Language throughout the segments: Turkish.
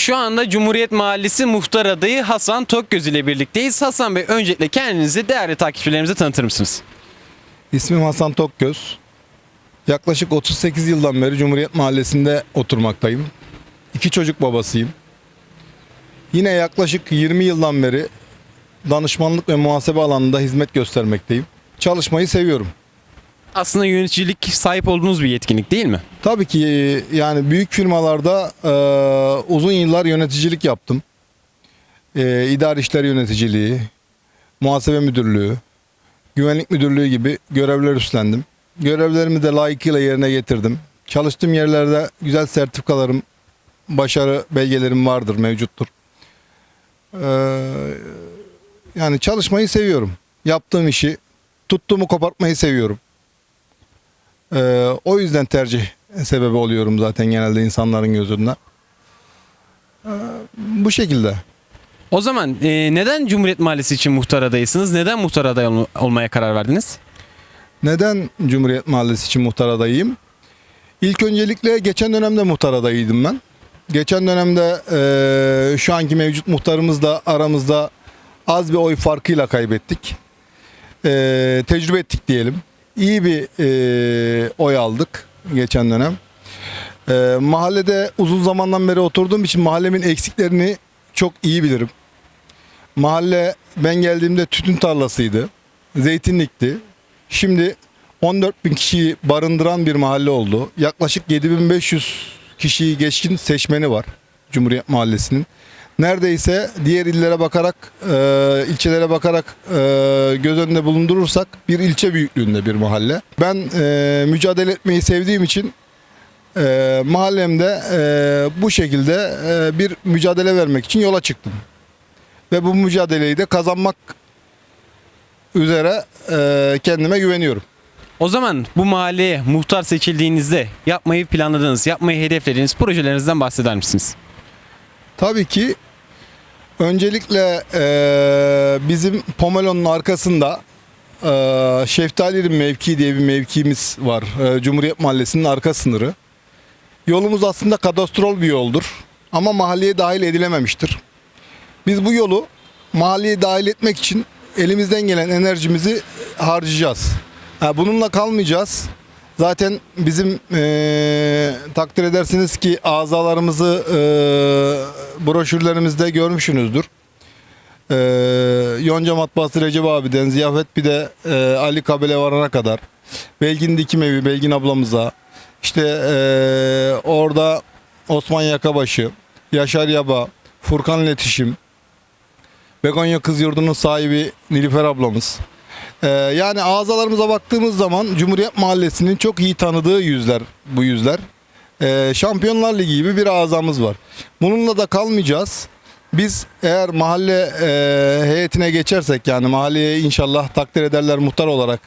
Şu anda Cumhuriyet Mahallesi muhtar adayı Hasan Tokgöz ile birlikteyiz. Hasan Bey öncelikle kendinizi değerli takipçilerimize tanıtır mısınız? İsmim Hasan Tokgöz. Yaklaşık 38 yıldan beri Cumhuriyet Mahallesi'nde oturmaktayım. İki çocuk babasıyım. Yine yaklaşık 20 yıldan beri danışmanlık ve muhasebe alanında hizmet göstermekteyim. Çalışmayı seviyorum. Aslında yöneticilik sahip olduğunuz bir yetkinlik değil mi? Tabii ki yani büyük firmalarda e, uzun yıllar yöneticilik yaptım. E, idari işler yöneticiliği, muhasebe müdürlüğü, güvenlik müdürlüğü gibi görevler üstlendim. Görevlerimi de layıkıyla yerine getirdim. Çalıştığım yerlerde güzel sertifikalarım, başarı belgelerim vardır, mevcuttur. E, yani çalışmayı seviyorum. Yaptığım işi, tuttuğumu kopartmayı seviyorum. Ee, o yüzden tercih sebebi oluyorum zaten genelde insanların gözünde. Ee, bu şekilde. O zaman e, neden Cumhuriyet Mahallesi için muhtar adayısınız? Neden muhtar adayı ol- olmaya karar verdiniz? Neden Cumhuriyet Mahallesi için muhtar adayıyım? İlk öncelikle geçen dönemde muhtar adayıydım ben. Geçen dönemde eee, şu anki mevcut muhtarımız da aramızda az bir oy farkıyla kaybettik. Eee, tecrübe ettik diyelim. İyi bir eee, oy aldık geçen dönem. Eee, mahallede uzun zamandan beri oturduğum için mahallemin eksiklerini çok iyi bilirim. Mahalle ben geldiğimde tütün tarlasıydı. Zeytinlikti. Şimdi 14 bin kişiyi barındıran bir mahalle oldu. Yaklaşık 7500 kişiyi geçkin seçmeni var Cumhuriyet Mahallesi'nin. Neredeyse diğer illere bakarak, e, ilçelere bakarak e, göz önünde bulundurursak bir ilçe büyüklüğünde bir mahalle. Ben e, mücadele etmeyi sevdiğim için e, mahallemde e, bu şekilde e, bir mücadele vermek için yola çıktım. Ve bu mücadeleyi de kazanmak üzere e, kendime güveniyorum. O zaman bu mahalleye muhtar seçildiğinizde yapmayı planladığınız, yapmayı hedeflediğiniz projelerinizden bahseder misiniz? Tabii ki öncelikle e, bizim Pomelo'nun arkasında e, Şeftali'nin mevki diye bir mevkimiz var. E, Cumhuriyet Mahallesi'nin arka sınırı. Yolumuz aslında kadastrol bir yoldur ama mahalleye dahil edilememiştir. Biz bu yolu mahalleye dahil etmek için elimizden gelen enerjimizi harcayacağız. Ha, bununla kalmayacağız. Zaten bizim eee, takdir edersiniz ki azalarımızı eee broşürlerimizde görmüşsünüzdür. Eee Yonca Matbaası Recep abiden Ziyafet bir de eee, Ali Kabele varana kadar. Belgin Dikim Evi, Belgin ablamıza. işte eee, orada Osman Yakabaşı, Yaşar Yaba, Furkan İletişim, Begonya Kız Yurdu'nun sahibi Nilüfer ablamız. Ee, yani ağzalarımıza baktığımız zaman Cumhuriyet Mahallesi'nin çok iyi tanıdığı yüzler bu yüzler. Ee, Şampiyonlar Ligi gibi bir ağzamız var. Bununla da kalmayacağız. Biz eğer mahalle e, heyetine geçersek yani mahalleye inşallah takdir ederler muhtar olarak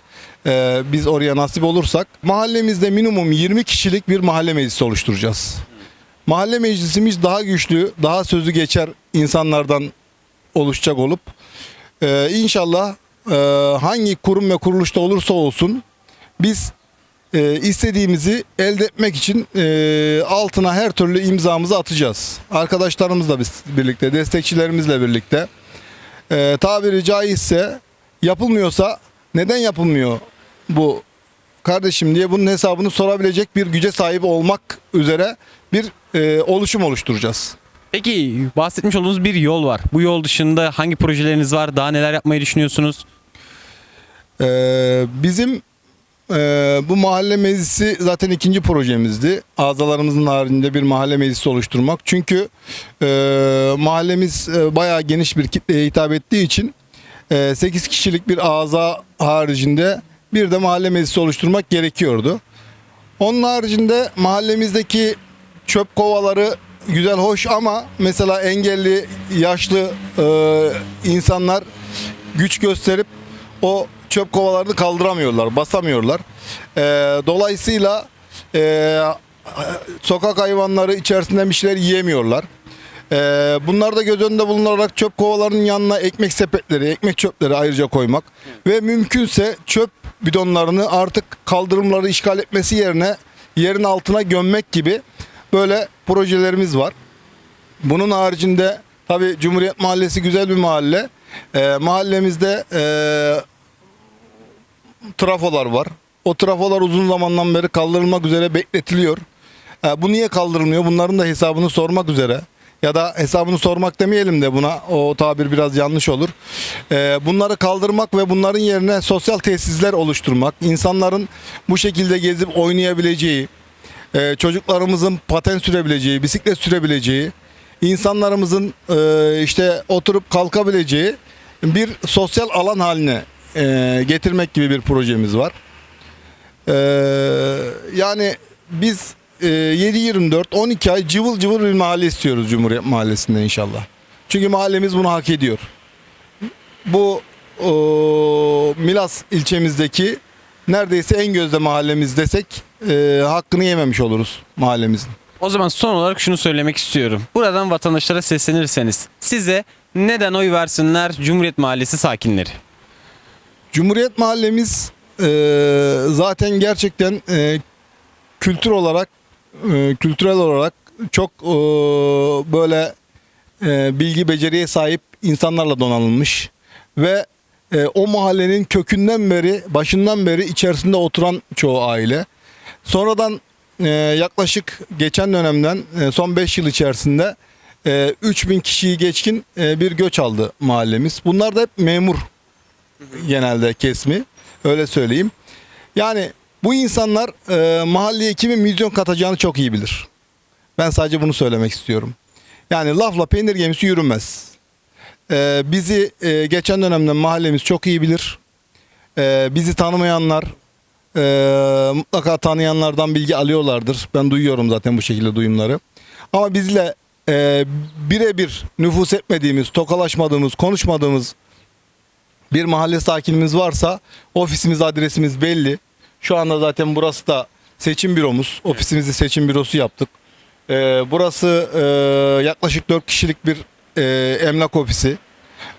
e, biz oraya nasip olursak mahallemizde minimum 20 kişilik bir mahalle meclisi oluşturacağız. Mahalle meclisimiz daha güçlü, daha sözü geçer insanlardan oluşacak olup e, inşallah e, hangi kurum ve kuruluşta olursa olsun biz e, istediğimizi elde etmek için e, altına her türlü imzamızı atacağız. Arkadaşlarımızla biz birlikte, destekçilerimizle birlikte. E, tabiri caizse yapılmıyorsa neden yapılmıyor bu kardeşim diye bunun hesabını sorabilecek bir güce sahip olmak üzere bir e, oluşum oluşturacağız. Peki bahsetmiş olduğunuz bir yol var. Bu yol dışında hangi projeleriniz var? Daha neler yapmayı düşünüyorsunuz? Ee, bizim e, bu mahalle meclisi zaten ikinci projemizdi. Azalarımızın haricinde bir mahalle meclisi oluşturmak. Çünkü e, mahallemiz e, bayağı geniş bir kitleye hitap ettiği için e, 8 kişilik bir ağza haricinde bir de mahalle meclisi oluşturmak gerekiyordu. Onun haricinde mahallemizdeki çöp kovaları güzel hoş ama mesela engelli yaşlı e, insanlar güç gösterip o çöp kovalarını kaldıramıyorlar, basamıyorlar. E, dolayısıyla e, sokak hayvanları içerisinden bir şeyler yiyemiyorlar. E, bunlar da göz önünde bulunarak çöp kovalarının yanına ekmek sepetleri, ekmek çöpleri ayrıca koymak ve mümkünse çöp bidonlarını artık kaldırımları işgal etmesi yerine yerin altına gömmek gibi böyle projelerimiz var. Bunun haricinde tabi Cumhuriyet Mahallesi güzel bir mahalle. Ee, mahallemizde ee, trafolar var. O trafolar uzun zamandan beri kaldırılmak üzere bekletiliyor. Ee, bu niye kaldırılmıyor? Bunların da hesabını sormak üzere. Ya da hesabını sormak demeyelim de buna. O tabir biraz yanlış olur. Ee, bunları kaldırmak ve bunların yerine sosyal tesisler oluşturmak. insanların bu şekilde gezip oynayabileceği, e, çocuklarımızın paten sürebileceği, bisiklet sürebileceği, insanlarımızın e, işte oturup kalkabileceği bir sosyal alan haline e, getirmek gibi bir projemiz var. E, yani biz e, 7-24 12 ay cıvıl cıvıl bir mahalle istiyoruz Cumhuriyet Mahallesi'nde inşallah. Çünkü mahallemiz bunu hak ediyor. Bu o, Milas ilçemizdeki neredeyse en gözde mahallemiz desek e, hakkını yememiş oluruz mahallemizin. O zaman son olarak şunu söylemek istiyorum. Buradan vatandaşlara seslenirseniz size neden oy versinler Cumhuriyet Mahallesi sakinleri? Cumhuriyet Mahallemiz e, zaten gerçekten e, kültür olarak, e, kültürel olarak çok e, böyle e, bilgi beceriye sahip insanlarla donanılmış ve e, o mahallenin kökünden beri, başından beri içerisinde oturan çoğu aile. Sonradan e, yaklaşık geçen dönemden e, son 5 yıl içerisinde e, 3000 kişiyi geçkin e, bir göç aldı mahallemiz. Bunlar da hep memur genelde kesmi. Öyle söyleyeyim. Yani bu insanlar e, mahalleye kimin vizyon katacağını çok iyi bilir. Ben sadece bunu söylemek istiyorum. Yani lafla peynir gemisi yürümez. E, bizi e, geçen dönemden mahallemiz çok iyi bilir. E, bizi tanımayanlar e, mutlaka tanıyanlardan bilgi alıyorlardır. Ben duyuyorum zaten bu şekilde duyumları. Ama bizle e, birebir nüfus etmediğimiz, tokalaşmadığımız, konuşmadığımız bir mahalle sakinimiz varsa ofisimiz adresimiz belli. Şu anda zaten burası da seçim büromuz. Ofisimizi seçim bürosu yaptık. Ee, burası e, yaklaşık 4 kişilik bir e, emlak ofisi.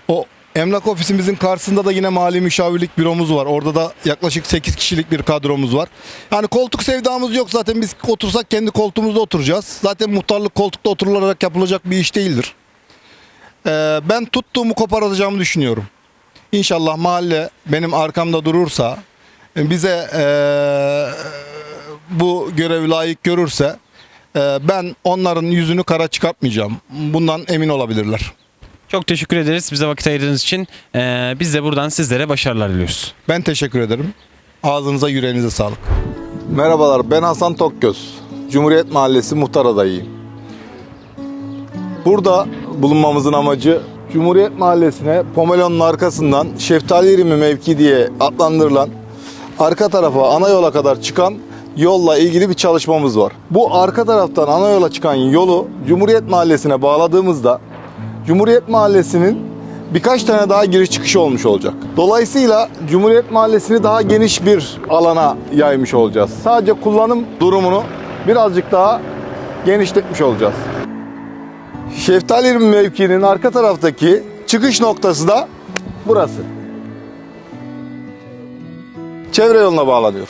O emlak ofisimizin karşısında da yine mali müşavirlik büromuz var. Orada da yaklaşık 8 kişilik bir kadromuz var. Yani koltuk sevdamız yok zaten biz otursak kendi koltuğumuzda oturacağız. Zaten muhtarlık koltukta oturularak yapılacak bir iş değildir. Ee, ben tuttuğumu koparacağımı düşünüyorum. İnşallah mahalle benim arkamda durursa, bize eee, bu görevi layık görürse eee, ben onların yüzünü kara çıkartmayacağım. Bundan emin olabilirler. Çok teşekkür ederiz bize vakit ayırdığınız için. Ee, biz de buradan sizlere başarılar diliyoruz. Ben teşekkür ederim. Ağzınıza yüreğinize sağlık. Merhabalar ben Hasan Tokgöz. Cumhuriyet Mahallesi muhtar adayıyım. Burada bulunmamızın amacı Cumhuriyet Mahallesi'ne Pomelon'un arkasından Şeftali Yerimi mevki diye adlandırılan arka tarafa ana yola kadar çıkan yolla ilgili bir çalışmamız var. Bu arka taraftan ana yola çıkan yolu Cumhuriyet Mahallesi'ne bağladığımızda Cumhuriyet Mahallesi'nin birkaç tane daha giriş çıkışı olmuş olacak. Dolayısıyla Cumhuriyet Mahallesi'ni daha geniş bir alana yaymış olacağız. Sadece kullanım durumunu birazcık daha genişletmiş olacağız. Şeftali mevkinin arka taraftaki çıkış noktası da burası. Çevre yoluna bağlanıyor.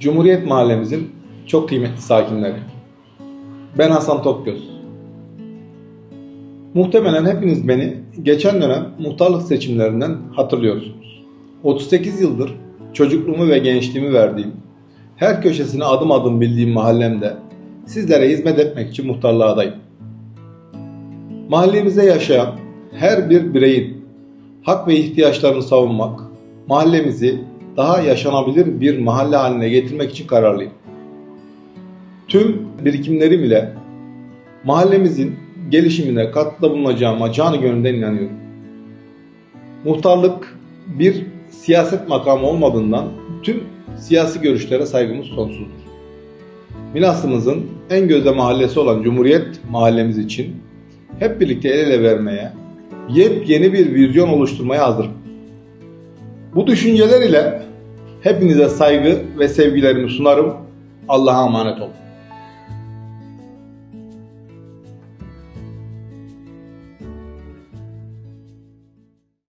Cumhuriyet Mahallemizin çok kıymetli sakinleri. Ben Hasan Tokgöz. Muhtemelen hepiniz beni geçen dönem muhtarlık seçimlerinden hatırlıyorsunuz. 38 yıldır çocukluğumu ve gençliğimi verdiğim, her köşesine adım adım bildiğim mahallemde sizlere hizmet etmek için muhtarlığa adayım. Mahallemizde yaşayan her bir bireyin hak ve ihtiyaçlarını savunmak, mahallemizi daha yaşanabilir bir mahalle haline getirmek için kararlıyım. Tüm birikimlerim ile mahallemizin gelişimine katkıda bulunacağıma canı gönülden inanıyorum. Muhtarlık bir siyaset makamı olmadığından tüm siyasi görüşlere saygımız sonsuzdur. Milas'ımızın en gözde mahallesi olan Cumhuriyet mahallemiz için hep birlikte el ele vermeye, yepyeni bir vizyon oluşturmaya hazırım. Bu düşünceler ile hepinize saygı ve sevgilerimi sunarım. Allah'a emanet olun.